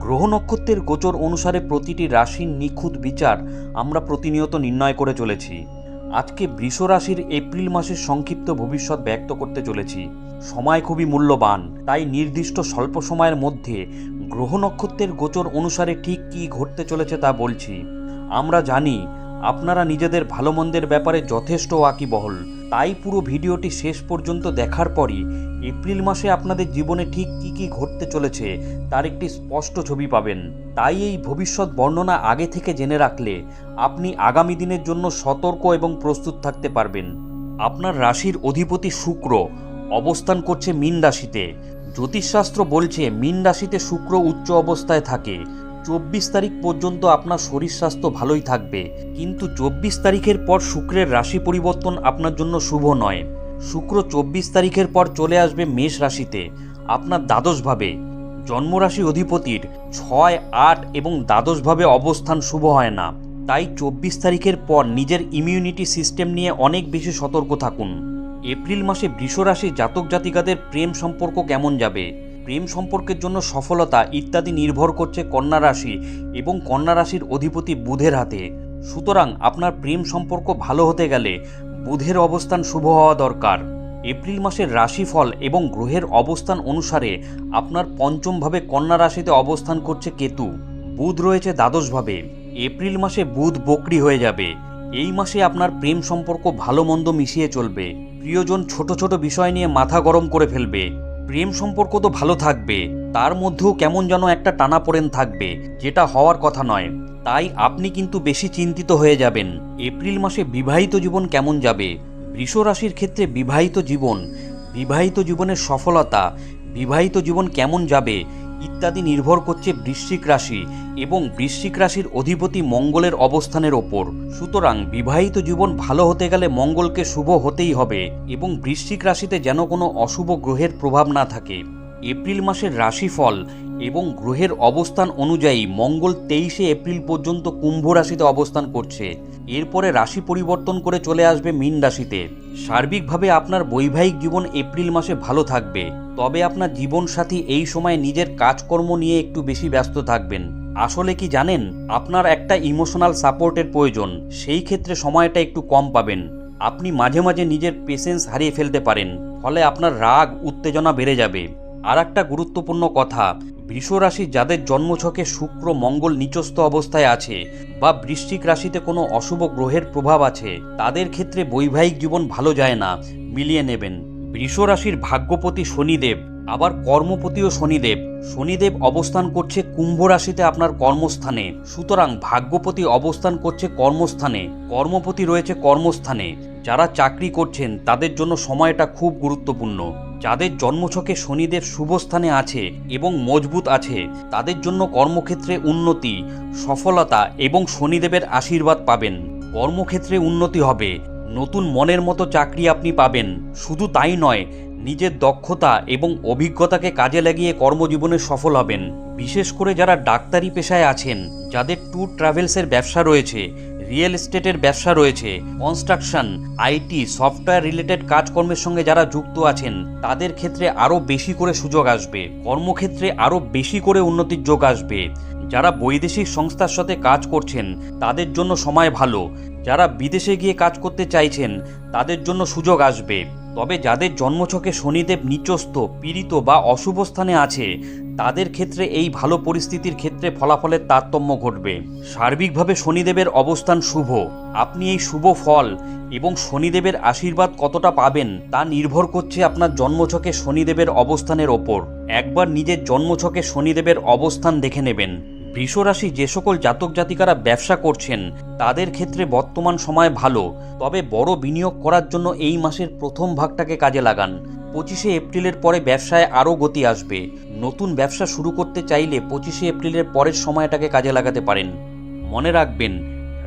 গ্রহ নক্ষত্রের গোচর অনুসারে প্রতিটি রাশির নিখুঁত বিচার আমরা প্রতিনিয়ত নির্ণয় করে চলেছি। আজকে বৃষ রাশির এপ্রিল মাসের সংক্ষিপ্ত ভবিষ্যৎ ব্যক্ত করতে চলেছি। সময় খুবই মূল্যবান, তাই নির্দিষ্ট স্বল্প সময়ের মধ্যে গ্রহ নক্ষত্রের গোচর অনুসারে ঠিক কী ঘটতে চলেছে তা বলছি। আমরা জানি, আপনারা নিজেদের ভালো মন্দের ব্যাপারে যথেষ্ট ওয়াকিবহল। তাই পুরো ভিডিওটি শেষ পর্যন্ত দেখার পরই এপ্রিল মাসে আপনাদের জীবনে ঠিক কী কী ঘটতে চলেছে তার একটি স্পষ্ট ছবি পাবেন। তাই এই ভবিষ্যৎ বর্ণনা আগে থেকে জেনে রাখলে আপনি আগামী দিনের জন্য সতর্ক এবং প্রস্তুত থাকতে পারবেন। আপনার রাশির অধিপতি শুক্র অবস্থান করছে মীন রাশিতে। জ্যোতিষশাস্ত্র বলছে মীন রাশিতে শুক্র উচ্চ অবস্থায় থাকে। চব্বিশ তারিখ পর্যন্ত আপনার শরীর স্বাস্থ্য ভালোই থাকবে। কিন্তু চব্বিশ তারিখের পর শুক্রের রাশি পরিবর্তন আপনার জন্য শুভ নয়। শুক্র চব্বিশ তারিখের পর চলে আসবে মেষ রাশিতে। আপনার দ্বাদশভাবে। জন্মরাশি অধিপতির ছয়, আট এবং দ্বাদশভাবে অবস্থান শুভ হয় না। তাই চব্বিশ তারিখের পর নিজের ইমিউনিটি সিস্টেম নিয়ে অনেক বেশি সতর্ক থাকুন। এপ্রিল মাসে বৃষরাশি জাতক জাতিকাদের প্রেম সম্পর্ক কেমন যাবে? প্রেম সম্পর্কের জন্য সফলতা ইত্যাদি নির্ভর করছে কন্যা রাশি এবং কন্যা রাশির অধিপতি বুধের হাতে। সুতরাং আপনার প্রেম সম্পর্ক ভালো হতে গেলে বুধের অবস্থান শুভ হওয়া দরকার। এপ্রিল মাসের রাশিফল এবং গ্রহের অবস্থান অনুসারে আপনার পঞ্চমভাবে কন্যা রাশিতে অবস্থান করছে কেতু। বুধ রয়েছে দ্বাদশভাবে। এপ্রিল মাসে বুধ বকরি হয়ে যাবে। এই মাসে আপনার প্রেম সম্পর্ক ভালো মন্দ মিশিয়ে চলবে। প্রিয়জন ছোট ছোট বিষয় নিয়ে মাথা গরম করে ফেলবে। প্রেম সম্পর্ক তো ভালো থাকবে, তার মধ্যেও কেমন যেন একটা টানা পড়েন থাকবে, যেটা হওয়ার কথা নয়। তাই আপনি কিন্তু বেশি চিন্তিত হয়ে যাবেন। এপ্রিল মাসে বিবাহিত জীবন কেমন যাবে? বৃষ রাশির ক্ষেত্রে বিবাহিত জীবন, বিবাহিত জীবনের সফলতা, বিবাহিত জীবন কেমন যাবে? ইত্যাদি নির্ভর করছে বৃশ্চিক রাশি এবং বৃশ্চিক রাশির অধিপতি মঙ্গলের অবস্থানের ওপর। সুতরাং বিবাহিত জীবন ভালো হতে গেলে মঙ্গলকে শুভ হতেই হবে এবং বৃশ্চিক রাশিতে যেন কোনো অশুভ গ্রহের প্রভাব না থাকে। এপ্রিল মাসের রাশিফল এবং গ্রহের অবস্থান অনুযায়ী মঙ্গল তেইশে এপ্রিল পর্যন্ত কুম্ভ রাশিতে অবস্থান করছে। এরপরে রাশি পরিবর্তন করে চলে আসবে মীন রাশিতে। সার্বিকভাবে আপনার বৈবাহিক জীবন এপ্রিল মাসে ভালো থাকবে। তবে আপনার জীবনসাথী এই সময় নিজের কাজকর্ম নিয়ে একটু বেশি ব্যস্ত থাকবেন। আসলে কি জানেন? আপনার একটা ইমোশনাল সাপোর্টের প্রয়োজন। সেই ক্ষেত্রে সময়টা একটু কম পাবেন। আপনি মাঝে মাঝে নিজের পেশেন্স হারিয়ে ফেলতে পারেন। ফলে আপনার রাগ, উত্তেজনা বেড়ে যাবে। আর একটা গুরুত্বপূর্ণ কথা রাশি যাদের জন্মছকে শুক্র, মঙ্গল নিচস্থ অবস্থায় আছে বা বৃশ্চিক রাশিতে কোনো অশুভ গ্রহের প্রভাব আছে, তাদের ক্ষেত্রে বৈবাহিক জীবন ভালো যায় না। মিলিয়ে নেবেন। রাশির ভাগ্যপতি শনিদেব। আবার কর্মপতিও শনিদেব। শনিদেব অবস্থান করছে কুম্ভ রাশিতে আপনার কর্মস্থানে। সুতরাং ভাগ্যপতি অবস্থান করছে কর্মস্থানে। কর্মপতি রয়েছে কর্মস্থানে। যারা চাকরি করছেন, তাদের জন্য সময়টা খুব গুরুত্বপূর্ণ। যাদের জন্মছকে শনিদেব শুভস্থানে আছে এবং মজবুত আছে, তাদের জন্য কর্মক্ষেত্রে উন্নতি, সফলতা এবং শনিদেবের আশীর্বাদ পাবেন। কর্মক্ষেত্রে উন্নতি হবে। নতুন মনের মতো চাকরি আপনি পাবেন। শুধু তাই নয় নিজের দক্ষতা এবং অভিজ্ঞতাকে কাজে লাগিয়ে কর্মজীবনে সফল হবেন। বিশেষ করে যারা ডাক্তারি পেশায় আছেন, যাদের ট্যুর ট্রাভেলসের ব্যবসা রয়েছে, রিয়েল এস্টেটের ব্যবসা রয়েছে, কনস্ট্রাকশন, আইটি, সফটওয়্যার রিলেটেড কাজকর্মের সঙ্গে যারা যুক্ত আছেন, তাদের ক্ষেত্রে আরও বেশি করে সুযোগ আসবে। কর্মক্ষেত্রে আরও বেশি করে উন্নতির যোগ আসবে। যারা বৈদেশিক সংস্থার সাথে কাজ করছেন, তাদের জন্য সময় ভালো। যারা বিদেশে গিয়ে কাজ করতে চাইছেন, তাদের জন্য সুযোগ আসবে। তবে যাদের জন্মছকে শনিদেব নিচস্থ, পীড়িত বা অশুভ স্থানে আছে, তাদের ক্ষেত্রে এই ভালো পরিস্থিতির ক্ষেত্রে ফলাফলের তারতম্য ঘটবে। সার্বিকভাবে শনিদেবের অবস্থান শুভ। আপনি এই শুভ ফল এবং শনিদেবের আশীর্বাদ কতটা পাবেন তা নির্ভর করছে আপনার জন্মছকে শনিদেবের অবস্থানের ওপর। একবার নিজের জন্মছকে শনিদেবের অবস্থান দেখে নেবেন। বৃষরাশি যে সকল জাতক জাতিকারা ব্যবসা করছেন, তাদের ক্ষেত্রে বর্তমান সময় ভালো। তবে বড় বিনিয়োগ করার জন্য এই মাসের প্রথম ভাগটাকে কাজে লাগান। পঁচিশে এপ্রিলের পরে ব্যবসায় আরও গতি আসবে। নতুন ব্যবসা শুরু করতে চাইলে পঁচিশে এপ্রিলের পরের সময়টাকে কাজে লাগাতে পারেন। মনে রাখবেন,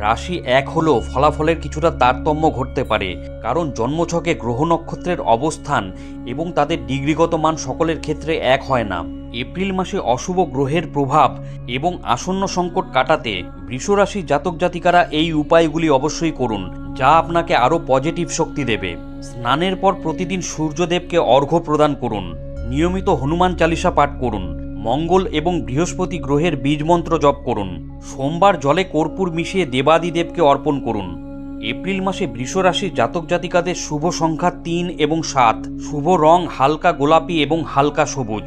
রাশি এক হলেও ফলাফলের কিছুটা তারতম্য ঘটতে পারে। কারণ জন্মছকে গ্রহ নক্ষত্রের অবস্থান এবং তাদের ডিগ্রিগত মান সকলের ক্ষেত্রে এক হয় না। এপ্রিল মাসে অশুভ গ্রহের প্রভাব এবং আসন্ন সংকট কাটাতে বৃষরাশি জাতক জাতিকারা এই উপায়গুলি অবশ্যই করুন, যা আপনাকে আরও পজিটিভ শক্তি দেবে। স্নানের পর প্রতিদিন সূর্যদেবকে অর্ঘ্য প্রদান করুন, নিয়মিত হনুমান চালিসা পাঠ করুন, মঙ্গল এবং বৃহস্পতি গ্রহের বীজমন্ত্র জপ করুন, সোমবার জলে কর্পূর মিশিয়ে দেবাদিদেবকে অর্পণ করুন। এপ্রিল মাসে বৃষরাশির জাতক জাতিকাদের শুভ সংখ্যা তিন এবং সাত। শুভ রং হালকা গোলাপি এবং হালকা সবুজ।